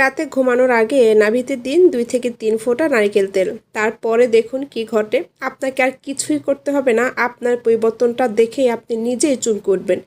রাতে ঘুমানোর আগে নাভিতে দিন দুই থেকে তিন ফোঁটা নারকেল তেল। তারপরে দেখুন কি ঘটে। আপনাকে আর কিছুই করতে হবে না। আপনার পরিবর্তনটা দেখেই আপনি নিজেই চুমকে উঠবেন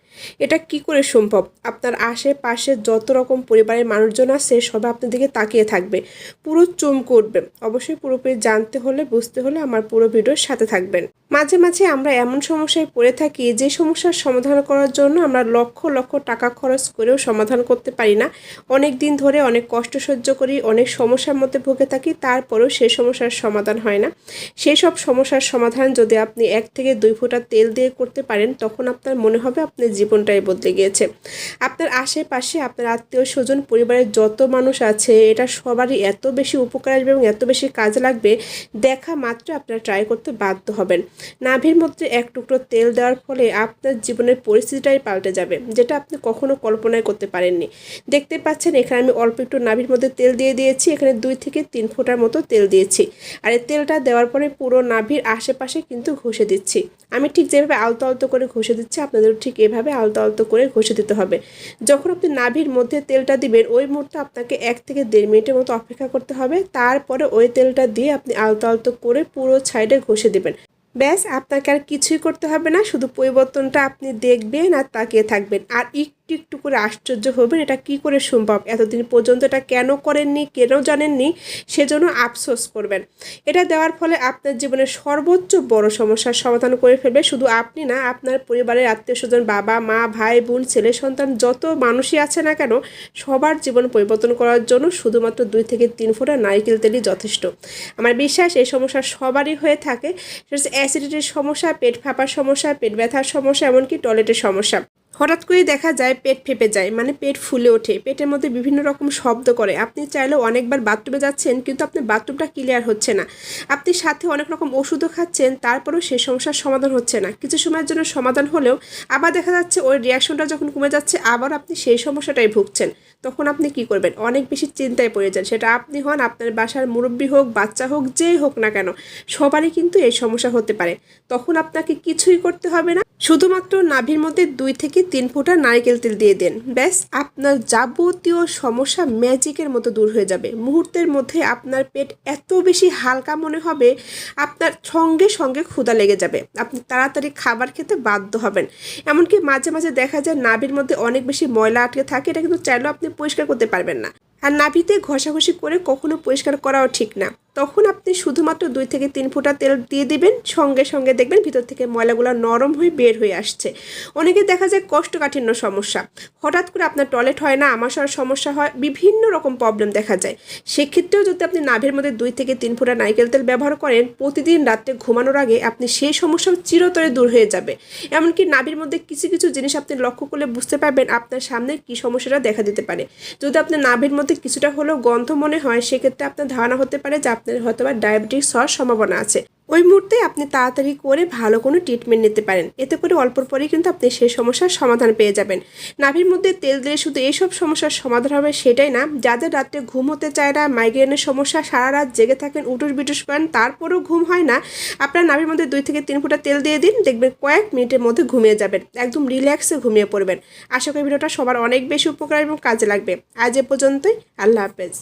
এটা কি করে সম্ভব? আপনার আশেপাশে যত রকম পরিবারের মানুষজন আছে, সবাই আপনার দিকে তাকিয়ে থাকবে। পুরো চমকে উঠবে অবশ্যই পুরোপুরি জানতে হলে, বুঝতে হলে আমার পুরো ভিডিওর সাথে থাকবেন। মাঝে মাঝে আমরা এমন সমস্যায় পড়ে থাকি, যে সমস্যার সমাধান করার জন্য আমরা লক্ষ লক্ষ টাকা খরচ করেও সমাধান করতে পারি না। অনেক দিন ধরে অনেক কষ্ট সহ্য করি, অনেক সমস্যার মধ্যে ভুগে থাকি, তারপরেও সেই সমস্যার সমাধান হয় না। সেই সব সমস্যার সমাধান যদি আপনি এক থেকে দুই ফোঁটা তেল দিয়ে করতে পারেন, তখন আপনার মনে হবে আপনার জীবনটাই বদলে গিয়েছে। আপনার আশেপাশে আপনার আত্মীয় স্বজন, পরিবারের যত মানুষ আছে, এটা সবারই এত বেশি উপকার আসবে এবং এত বেশি কাজে লাগবে, দেখা মাত্র আপনারা ট্রাই করতে বাধ্য হবেন। নাভির মধ্যে এক টুকরো তেল দেওয়ার ফলে আপনার জীবনের পরিস্থিতিটাই পাল্টে যাবে, যেটা আপনি কখনো কল্পনাই করতে পারেননি। দেখতে পাচ্ছেন, এখানে আমি অল্প একটু নাভির মধ্যে তেল দিয়ে দিয়েছি, এখানে দুই থেকে তিন ফোঁটার মতো তেল দিয়েছি। আর এই তেলটা দেওয়ার পরে পুরো নাভির আশেপাশে কিন্তু ঘষে দিচ্ছি। আমি ঠিক যেভাবে আলতো আলতো করে ঘষে দিচ্ছি, আপনাদেরও ঠিক এভাবে আলতো আলতো করে ঘষে দিতে হবে। যখন আপনি নাভির মধ্যে তেলটা দিবেন, ওই মুহূর্তে আপনাকে এক থেকে দেড় মিনিটের মতো অপেক্ষা করতে হবে। তারপরে ওই তেলটা দিয়ে আপনি আলতো আলতো করে পুরো সাইডে ঘষে দিবেন। ব্যাস, আপনাকে আর কিছুই করতে হবে না, শুধু পরিবর্তনটা আপনি দেখবেন আর তাকিয়ে থাকবেন। আর একটু একটু করে আশ্চর্য হবেন, এটা কি করে সম্ভব? এতদিন পর্যন্ত এটা কেন করেননি, কেন জানেননি? সেজন্য আফসোস করবেন। এটা দেওয়ার ফলে আপনার জীবনের সর্বোচ্চ বড় সমস্যার সমাধান করে ফেলবে। শুধু আপনি না, আপনার পরিবারের আত্মীয় স্বজন বাবা, মা, ভাই, বোন, ছেলে, সন্তান, যত মানুষই আছে না কেন, সবার জীবন পরিবর্তন করার জন্য শুধুমাত্র দুই থেকে তিন ফোঁটা নারকেল তেলই যথেষ্ট। আমার বিশ্বাস, এই সমস্যা সবারই হয়ে থাকে। অ্যাসিডিটির সমস্যা, পেট ফাঁপার সমস্যা, পেট ব্যথার সমস্যা, এমনকি টয়লেটের সমস্যা। হঠাৎ করে দেখা যায় পেট ফেপে যায় মানে পেট ফুলে ওঠে। পেটের মধ্যে বিভিন্ন রকম শব্দ করে। আপনি চাইলেও অনেকবার বাথরুমে যাচ্ছেন কিন্তু আপনার বাথরুমটা ক্লিয়ার হচ্ছে না। আপনি সাথে অনেক রকম ওষুধও খাচ্ছেন, তারপরেও সেই সমস্যার সমাধান হচ্ছে না। কিছু সময়ের জন্য সমাধান হলেও আবার দেখা যাচ্ছে ওই রিয়াকশনটা যখন কমে যাচ্ছে, আবার আপনি সেই সমস্যাটাই ভুগছেন। তখন আপনি কি করবেন? অনেক বেশি চিন্তায় পড়ে যান। সেটা আপনি হন, আপনার বাসার মুরব্বী হোক, বাচ্চা হোক, যেই হোক না কেন, সবারই কিন্তু এই সমস্যা হতে পারে। তখন আপনাকে কিছুই করতে হবে না। শুধুমাত্র নাভির মধ্যে দুই থেকে তিন ফুটা নারকেল তেল দিয়ে দেন। ব্যাস, আপনার যাবতীয় সমস্যা ম্যাজিকের মতো দূর হয়ে যাবে। মুহূর্তের মধ্যে আপনার পেট এত বেশি হালকা মনে হবে, আপনার সঙ্গে সঙ্গে ক্ষুধা লেগে যাবে। আপনি তাড়াতাড়ি খাবার খেতে বাধ্য হবেন। এমনকি মাঝে মাঝে দেখা যায় নাভির মধ্যে অনেক বেশি ময়লা আটকে থাকে, এটা কিন্তু চাইলেও আপনি পরিষ্কার করতে পারবেন না। আর নাভিতে ঘষাঘষি করে কখনো পরিষ্কার করাও ঠিক না। তখন আপনি শুধুমাত্র দুই থেকে তিন ফোঁটা তেল দিয়ে দিবেন। সঙ্গে সঙ্গে দেখবেন ভিতর থেকে ময়লাগুলো নরম হয়ে বের হয়ে আসছে। অনেকে দেখা যায় কষ্টকাঠিন্য সমস্যা। হঠাৎ করে আপনার টয়লেট হয় না আমাশার সমস্যা হয়, বিভিন্ন রকম প্রবলেম দেখা যায়। সেক্ষেত্রেও যদি আপনি নাভের মধ্যে দুই থেকে তিন ফোঁটা নারকেল তেল ব্যবহার করেন, প্রতিদিন রাত্রে ঘুমানোর আগে আপনি সেই সমস্যা চিরতরে দূর হয়ে যাবে। এমনকি নাভির মধ্যে কিছু কিছু জিনিস আপনি লক্ষ্য করলে বুঝতে পারবেন আপনার সামনে কী সমস্যাটা দেখা দিতে পারে। যদি আপনার নাভির মধ্যে কিছুটা হলেও গন্ধ মনে হয়, সেক্ষেত্রে আপনার ধারণা হতে পারে যে আপনার হয়তো বা ডায়াবেটিস হওয়ার সম্ভাবনা আছে। ওই মুহূর্তে আপনি তাড়াতাড়ি করে ভালো কোনো ট্রিটমেন্ট নিতে পারেন। এতে করে অল্পর পরেই কিন্তু আপনি সেই সমস্যার সমাধান পেয়ে যাবেন। নাভির মধ্যে তেল দিলে শুধু এইসব সমস্যার সমাধান হবে সেটাই না যাদের রাত্রে ঘুম হতে চায় না মাইগ্রেনের সমস্যা, সারা রাত জেগে থাকেন উটুস বিটুস করেন, তারপরেও ঘুম হয় না। আপনার নাভির মধ্যে দুই থেকে তিন ফুটা তেল দিয়ে দিন, দেখবেন কয়েক মিনিটের মধ্যে ঘুমিয়ে যাবেন, একদম রিল্যাক্সে ঘুমিয়ে পড়বেন। আশা করি ভিডিওটা সবার অনেক বেশি উপকার এবং কাজে লাগবে। আজ এ পর্যন্তই, আল্লাহ হাফেজ।